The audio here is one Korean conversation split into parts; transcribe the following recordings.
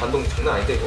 반동 장난 아닌데 이거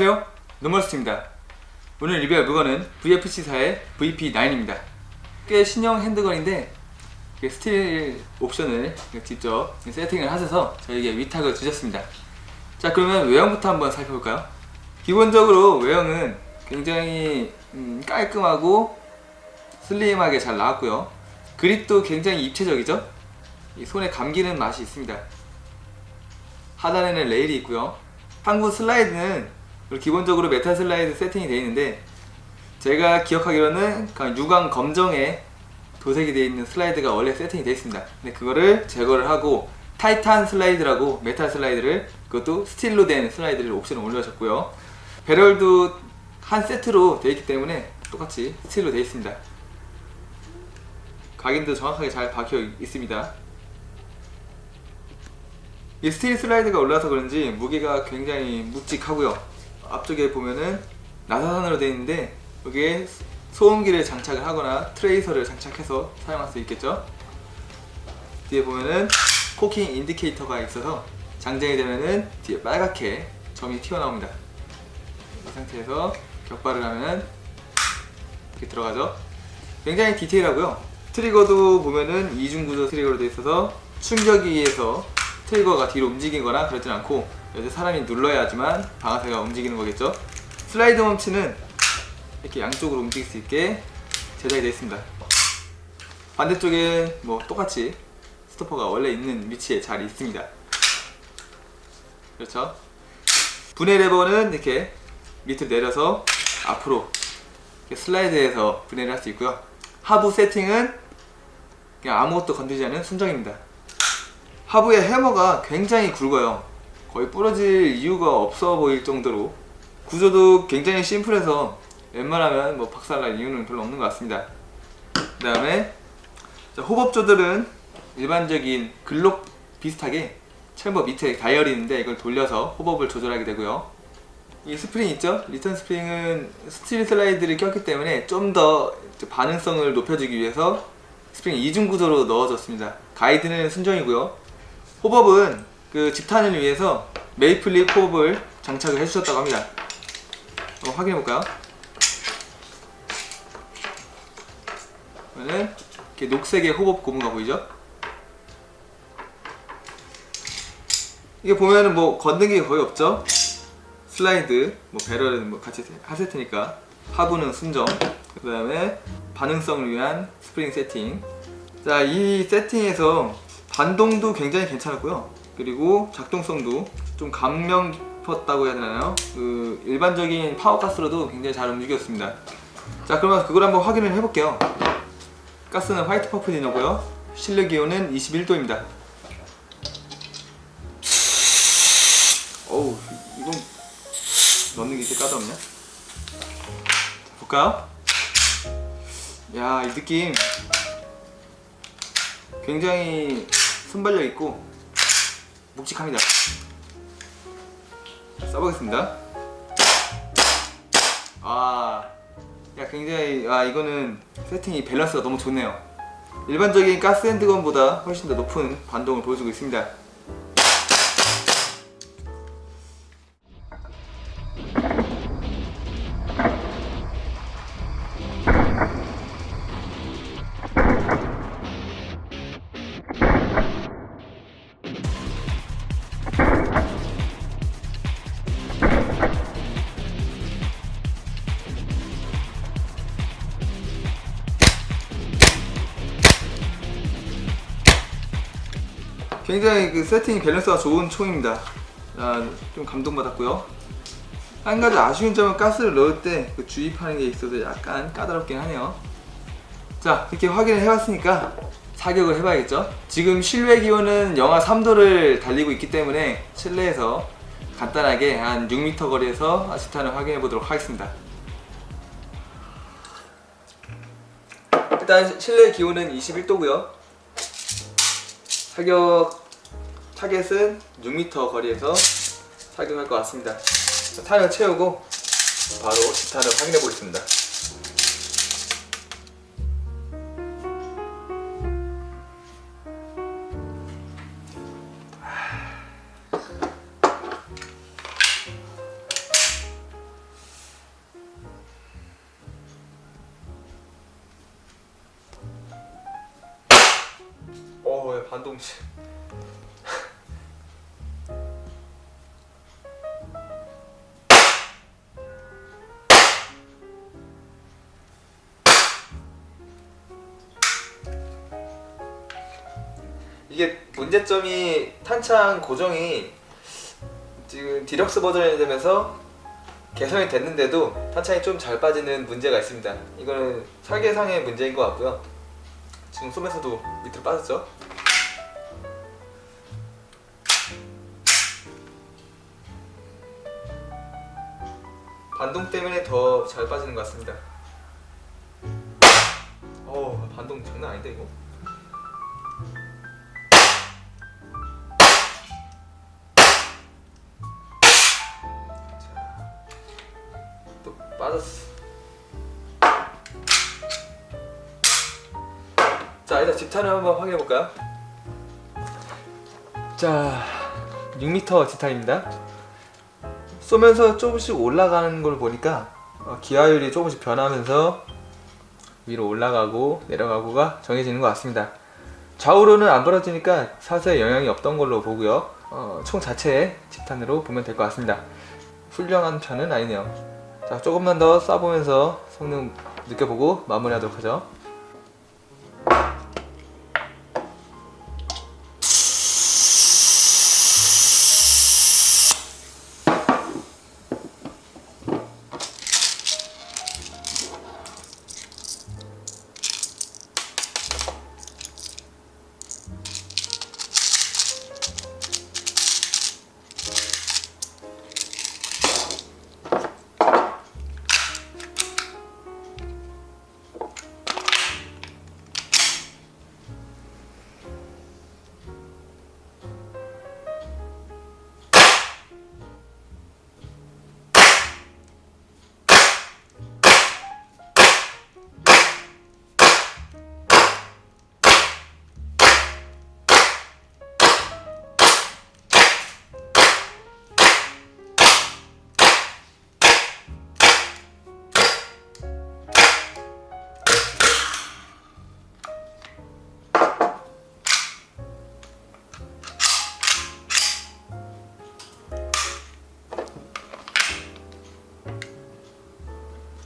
안녕하세요. 노멀스입니다. 오늘 리뷰할 물건은 VFC4의 VP9입니다. 꽤 신형 핸드건인데 스틸 옵션을 직접 세팅을 하셔서 저에게 위탁을 주셨습니다. 자 그러면 외형부터 한번 살펴볼까요? 기본적으로 외형은 굉장히 음, 깔끔하고 슬림하게 잘 나왔고요. 그립도 굉장히 입체적이죠? 이 손에 감기는 맛이 있습니다. 하단에는 레일이 있고요. 항구 슬라이드는 기본적으로 메탈 슬라이드 세팅이 되어 있는데 제가 기억하기로는 그냥 유광 검정에 도색이 되어 있는 슬라이드가 원래 세팅이 되어 있습니다. 근데 그거를 제거를 하고 타이탄 슬라이드라고 메탈 슬라이드를 그것도 스틸로 된 슬라이드를 옵션을 올려줬고요. 배럴도 한 세트로 되어 있기 때문에 똑같이 스틸로 되어 있습니다. 각인도 정확하게 잘 박혀 있습니다. 이 스틸 슬라이드가 올라서 그런지 무게가 굉장히 묵직하고요. 앞쪽에 보면은 나사선으로 되어 있는데 여기에 소음기를 장착을 하거나 트레이서를 장착해서 사용할 수 있겠죠. 뒤에 보면은 코킹 인디케이터가 있어서 장전이 되면은 뒤에 빨갛게 점이 튀어나옵니다. 이 상태에서 격발을 하면 이렇게 들어가죠. 굉장히 디테일하고요. 트리거도 보면은 이중 구조 트리거로 되어 있어서 충격에 의해서 트리거가 뒤로 움직이거나 그러진 않고 이제 사람이 눌러야지만 방아쇠가 움직이는 거겠죠. 슬라이드 멈치는 이렇게 양쪽으로 움직일 수 있게 제작이 되어 있습니다. 반대쪽엔 뭐 똑같이 스토퍼가 원래 있는 위치에 잘 있습니다. 그렇죠. 분해 레버는 이렇게 밑으로 내려서 앞으로 슬라이드해서 분해를 할 수 있고요. 하부 세팅은 그냥 아무것도 건드리지 않은 순정입니다. 하부의 해머가 굉장히 굵어요. 거의 부러질 이유가 없어 보일 정도로 구조도 굉장히 심플해서 웬만하면 뭐 박살날 이유는 별로 없는 것 같습니다. 그 다음에 호법조들은 일반적인 글록 비슷하게 챔버 밑에 다이얼이 있는데 이걸 돌려서 호법을 조절하게 되고요. 이 스프링 있죠? 리턴 스프링은 스틸 슬라이드를 꼈기 때문에 좀 더 반응성을 높여주기 위해서 스프링 이중 구조로 넣어줬습니다. 가이드는 순정이고요. 호법은 그 집탄을 위해서 메이플립 호흡을 장착을 해주셨다고 합니다. 한번 확인해 볼까요? 그러면은 이렇게 녹색의 호흡 고무가 보이죠? 이게 보면은 뭐 건든 게 거의 없죠? 슬라이드, 뭐 배럴은 뭐 같이 하실 테니까 하부는 순정, 그 다음에 반응성을 위한 스프링 세팅. 자, 이 세팅에서 반동도 굉장히 괜찮았고요. 그리고 작동성도 좀 감명 깊었다고 해야 되나요? 그 일반적인 파워가스로도 굉장히 잘 움직였습니다. 자, 그러면 그걸 한번 확인을 해볼게요. 가스는 화이트 퍼플 디너고요. 실내 기온은 21도입니다. 어우, 이건 넣는 게 이렇게 까다롭냐? 자, 볼까요? 야, 이 느낌 굉장히 순발력 있고 묵직합니다. 써보겠습니다. 아, 야 굉장히 아 이거는 세팅이 밸런스가 너무 좋네요. 일반적인 가스 핸드건보다 훨씬 더 높은 반동을 보여주고 있습니다. 굉장히 그 세팅 밸런스가 좋은 총입니다. 아, 좀 감동받았고요. 한 가지 아쉬운 점은 가스를 넣을 때 그 주입하는 게 있어서 약간 까다롭긴 하네요. 자, 이렇게 확인을 해봤으니까 사격을 해봐야겠죠. 지금 실외 기온은 영하 3도를 달리고 있기 때문에 실내에서 간단하게 한 6m 거리에서 아지탄을 확인해 보도록 하겠습니다. 일단 실내 기온은 21도고요. 사격 타겟은 6m 거리에서 사격할 것 같습니다. 자, 탄을 채우고 바로 지탄을 확인해 보겠습니다. 씨. 이게 문제점이 탄창 고정이 지금 디럭스 버전이 되면서 개선이 됐는데도 탄창이 좀 잘 빠지는 문제가 있습니다. 이거는 설계상의 문제인 것 같고요. 지금 쏘면서도 밑으로 빠졌죠? 반동 때문에 더 잘 빠지는 것 같습니다. 어, 반동 장난 아닌데 이거. 자, 또 빠졌어. 자, 일단 집탄을 한번 확인해 볼까요? 자, 6m 집탄입니다. 쏘면서 조금씩 올라가는 걸 보니까 어, 기하율이 조금씩 변하면서 위로 올라가고 내려가고가 정해지는 것 같습니다. 좌우로는 안 벌어지니까 사수에 영향이 없던 걸로 보고요. 어, 총 자체의 집탄으로 보면 될 것 같습니다. 훌륭한 편은 아니네요. 자, 조금만 더 쏴보면서 성능 느껴보고 마무리하도록 하죠.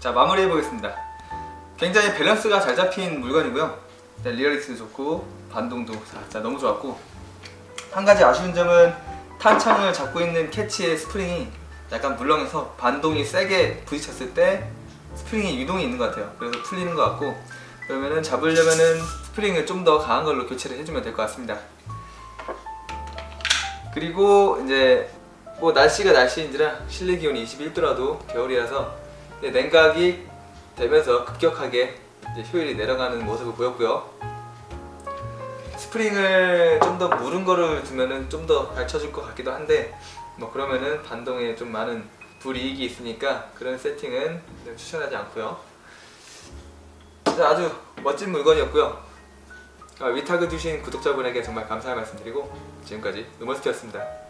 자 마무리 해 보겠습니다. 굉장히 밸런스가 잘 잡힌 물건이고요. 리얼리티도 좋고 반동도 자, 자, 너무 좋았고 한 가지 아쉬운 점은 탄창을 잡고 있는 캐치의 스프링이 약간 물렁해서 반동이 세게 부딪혔을 때 스프링이 유동이 있는 것 같아요. 그래서 풀리는 것 같고 그러면은 잡으려면은 스프링을 좀 더 강한 걸로 교체를 해주면 될 것 같습니다. 그리고 이제 뭐 날씨가 날씨인지라 실내 기온이 21도라도 겨울이라서 냉각이 되면서 급격하게 효율이 내려가는 모습을 보였고요. 스프링을 좀 더 무른 거를 두면은 좀더 밝혀줄 것 같기도 한데 뭐 그러면은 반동에 좀 많은 불이익이 있으니까 그런 세팅은 좀 추천하지 않고요. 자, 아주 멋진 물건이었고요. 아, 위탁을 주신 구독자분에게 정말 감사의 말씀드리고 지금까지 노멀스키였습니다.